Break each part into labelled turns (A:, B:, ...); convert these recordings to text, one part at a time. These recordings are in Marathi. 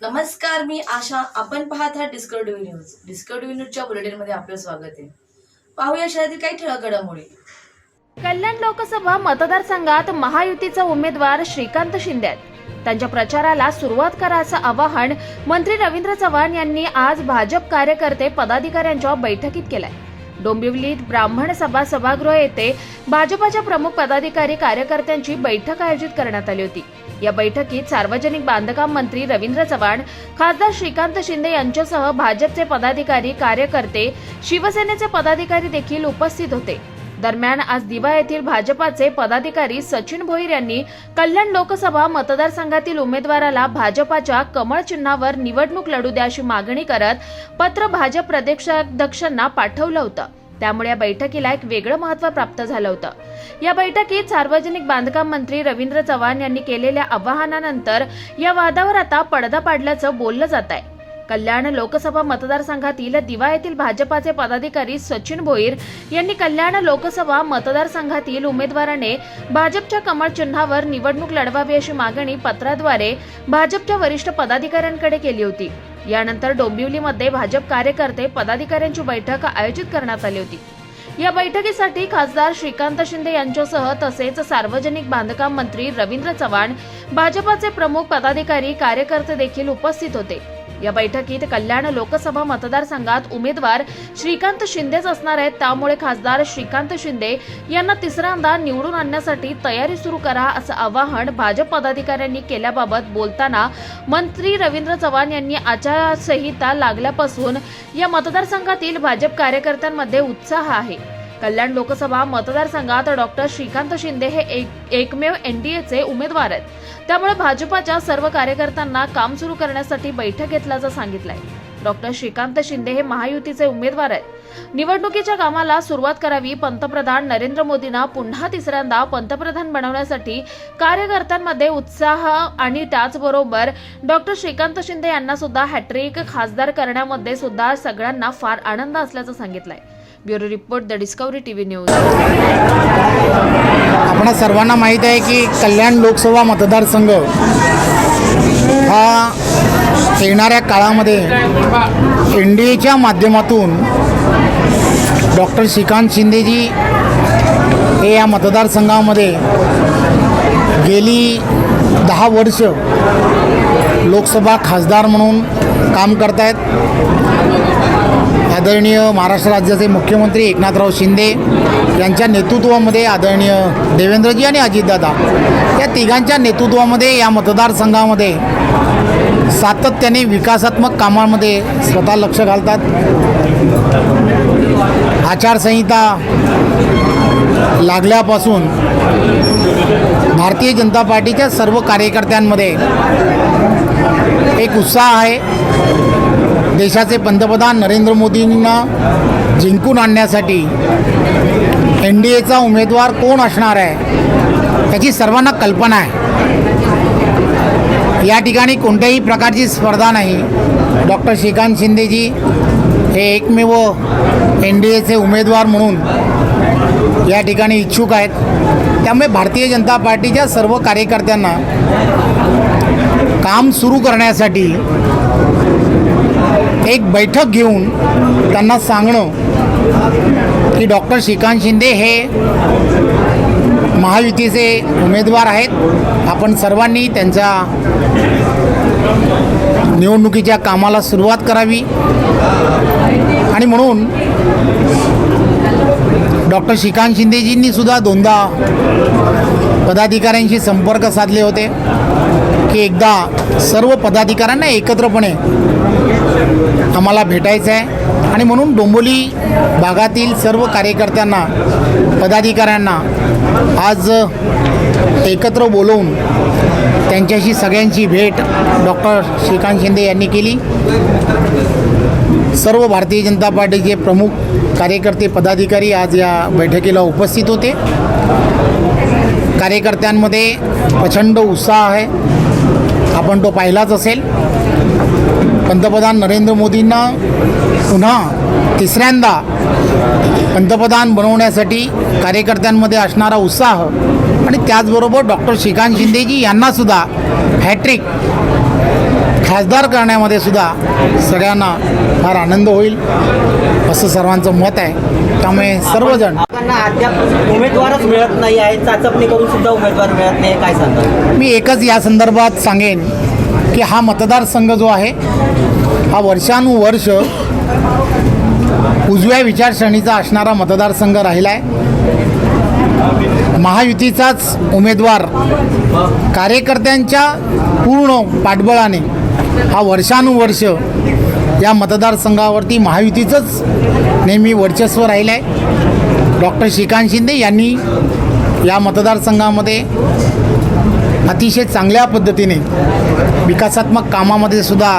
A: नमस्कार मी आशा. आपण पाहत आहात डिस्कवरी न्यूज डिस्कवरी न्यूजच्या बुलेटिनमध्ये आपलं स्वागत आहे. पाहूया शहरातील काही ठळक घडामोडी
B: कल्याण लोकसभा मतदारसंघात महायुतीचा उमेदवार श्रीकांत शिंदे आहेत. त्यांच्या प्रचाराला सुरुवात करा असं आवाहन मंत्री रवींद्र चव्हाण यांनी आज भाजप कार्यकर्ते पदाधिकाऱ्यांच्या बैठकीत केलंय. डोंबिवलीत ब्राह्मण सभा सभागृह येथे भाजपाच्या प्रमुख पदाधिकारी कार्यकर्त्यांची बैठक आयोजित करण्यात आली होती. या बैठकीत सार्वजनिक बांधकाम मंत्री रवींद्र चव्हाण खासदार श्रीकांत शिंदे यांच्यासह भाजपचे पदाधिकारी कार्यकर्ते शिवसेनेचे पदाधिकारी देखील उपस्थित होते. दरम्यान आज दिवा येथील भाजपाचे पदाधिकारी सचिन भोईर यांनी कल्याण लोकसभा मतदारसंघातील उमेदवाराला भाजपाच्या कमळ चिन्हावर निवडणूक लढू द्या अशी मागणी करत पत्र भाजप प्रदेशाध्यक्षांना पाठवलं होतं. त्यामुळे या बैठकीला एक वेगळं महत्त्व प्राप्त झालं होतं. या बैठकीत सार्वजनिक बांधकाम मंत्री रवींद्र चव्हाण यांनी केलेल्या आवाहनानंतर या वादावर आता पडदा पाडल्याचं बोललं जात आहे कल्याण लोकसभा मतदारसंघातील दिवा येथील भाजपाचे पदाधिकारी सचिन भोईर यांनी कल्याण लोकसभा मतदारसंघातील उमेदवाराने भाजपच्या कमळ चिन्हावर निवडणूक लढवावी अशी मागणी पत्राद्वारे भाजपच्या वरिष्ठ पदाधिकाऱ्यांकडे केली होती. यानंतर डोंबिवलीमध्ये भाजप कार्यकर्ते पदाधिकाऱ्यांची बैठक आयोजित करण्यात आली होती. या बैठकीसाठी खासदार श्रीकांत शिंदे यांच्यासह तसेच सार्वजनिक बांधकाम मंत्री रवींद्र चव्हाण भाजपाचे प्रमुख पदाधिकारी कार्यकर्ते देखील उपस्थित होते. या बैठकीत कल्याण लोकसभा मतदारसंघात उमेदवार श्रीकांत शिंदेच असणार आहेत. त्यामुळे खासदार श्रीकांत शिंदे यांना तिसऱ्यांदा निवडून आणण्यासाठी तयारी सुरू करा असं आवाहन भाजप पदाधिकाऱ्यांनी केल्याबाबत बोलताना मंत्री रवींद्र चव्हाण यांनी आचारसंहिता लागल्यापासून या मतदारसंघातील भाजप कार्यकर्त्यांमध्ये उत्साह आहे. कल्याण लोकसभा मतदारसंघात डॉक्टर श्रीकांत शिंदे हे एक एकमेव एनडीएचे उमेदवार आहेत. त्यामुळे भाजपाच्या सर्व कार्यकर्त्यांना काम सुरू करण्यासाठी बैठक घेतल्याचं सांगितलंय. डॉक्टर श्रीकांत शिंदे हे महायुतीचे उमेदवार आहेत. निवडणुकीच्या कामाला सुरुवात करावी पंतप्रधान नरेंद्र मोदींना पुन्हा तिसऱ्यांदा पंतप्रधान बनवण्यासाठी कार्यकर्त्यांमध्ये उत्साह आणि त्याचबरोबर डॉक्टर श्रीकांत शिंदे यांना सुद्धा हॅट्रिक खासदार करण्यामध्ये सुद्धा सगळ्यांना फार आनंद असल्याचं सांगितलंय. Bureau report the discovery TV news.
C: आपणा सर्वांना माहीत आहे की कल्याण लोकसभा मतदारसंघ हा येणाऱ्या काळामध्ये एन डी एच्या माध्यमातून डॉक्टर श्रीकांत शिंदेजी हे या मतदारसंघामध्ये गेली दहा वर्ष लोकसभा खासदार म्हणून काम करत आहेत आदरणीय महाराष्ट्र राज्याचे मुख्यमंत्री एकनाथराव शिंदे यांच्या नेतृत्वामध्ये आदरणीय देवेंद्रजी आणि अजितदादा या तिघांच्या नेतृत्वामध्ये या मतदारसंघामध्ये सातत्याने विकासात्मक कामांमध्ये स्वतः लक्ष घालतात. आचारसंहिता लागल्यापासून भारतीय जनता पार्टीच्या सर्व कार्यकर्त्यांमध्ये एक उत्साह आहे. देशाचे पंतप्रधान नरेंद्र मोदींना जिंकून आणण्यासाठी एन डी एचा उमेदवार कोण असणार आहे त्याची सर्वांना कल्पना आहे. या ठिकाणी कोणत्याही प्रकारची स्पर्धा नाही. डॉक्टर श्रीकांत शिंदेजी हे एकमेव एन डी एचे उमेदवार म्हणून या ठिकाणी इच्छुक आहेत. त्यामुळे भारतीय जनता पार्टीच्या सर्व कार्यकर्त्यांना काम सुरू करण्यासाठी एक बैठक घेऊन त्यांना सांगणं की डॉक्टर श्रीकांत शिंदे हे महायुतीचे उमेदवार आहेत. आपण सर्वांनी त्यांच्या निवडणुकीच्या कामाला सुरुवात करावी. आणि म्हणून डॉक्टर श्रीकांत शिंदेजींनी सुद्धा दोनदा पदाधिकाऱ्यांशी संपर्क साधले होते की एकदा सर्व पदाधिकाऱ्यांना एकत्रपणे आम्हाला भेटायचं आहे. आणि म्हणून डोंबोली भागातील सर्व कार्यकर्त्यांना पदाधिकाऱ्यांना आज एकत्र बोलवून त्यांच्याशी सगळ्यांची भेट डॉक्टर श्रीकांत शिंदे यांनी केली. सर्व भारतीय जनता पार्टीचे प्रमुख कार्यकर्ते पदाधिकारी आज या बैठकीला उपस्थित होते. कार्यकर्त्यांमध्ये प्रचंड उत्साह आहे. आपण तो पाहिलाच असेल. पंतप्रधान नरेंद्र मोदींना पुन्हा तिसऱ्यांदा पंतप्रधान बनवण्यासाठी कार्यकर्त्यांमध्ये असणारा उत्साह आणि त्याचबरोबर डॉक्टर श्रीकांत शिंदेजी यांनासुद्धा हॅट्रिक खासदार करण्यामध्ये सुद्धा सगळ्यांना फार आनंद होईल असं सर्वांचं मत आहे. त्यामुळे सर्वजण
D: अद्याप उमेदवारच मिळत नाही आहे चाचपणी करून सुद्धा उमेदवार मिळत नाही काय सांगता
C: मी एकच या संदर्भात सांगेन की हा मतदारसंघ जो आहे हा वर्षानुवर्ष उजव्या विचारसरणीचा असणारा मतदारसंघ राहिला आहे महायुतीचाच उमेदवार कार्यकर्त्यांच्या पूर्ण पाठबळाने हा वर्षानुवर्ष या मतदारसंघावरती महायुतीचंच नेहमी वर्चस्व राहिलं आहे डॉक्टर श्रीकांत शिंदे यांनी या मतदारसंघामध्ये अतिशय चांगल्या पद्धतीने विकासात्मक कामामध्ये सुद्धा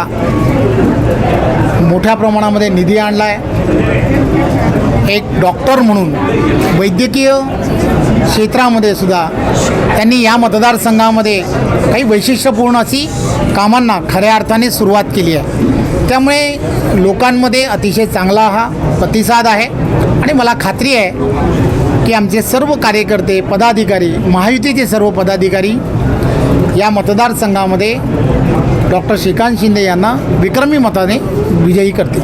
C: मोठ्या प्रमाणामध्ये निधी आणला आहे एक डॉक्टर म्हणून वैद्यकीय क्षेत्रामध्ये सुद्धा त्यांनी या मतदारसंघामध्ये काही वैशिष्ट्यपूर्ण अशी कामांना खऱ्या अर्थाने सुरुवात केली आहे. त्यामुळे लोकांमध्ये अतिशय चांगला हा प्रतिसाद आहे. आणि मला खात्री आहे की आमचे सर्व कार्यकर्ते पदाधिकारी महायुतीचे सर्व पदाधिकारी या मतदारसंघामध्ये डॉक्टर श्रीकांत शिंदे यांना विक्रमी मताने विजयी करतील.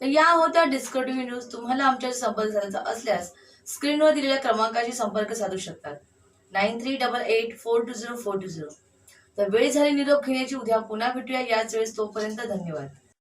A: तर या होत्या डिस्कटिव्ह न्यूज तुम्हाला आमच्याशी संपर्क साधायचा असल्यास स्क्रीनवर दिलेल्या क्रमांकाशी संपर्क साधू शकतात. Nine three double eight four two zero four two zero. तर वेळ झाली निरोप घेण्याची. उद्या पुन्हा भेटूया. याच वेळेस तोपर्यंत धन्यवाद.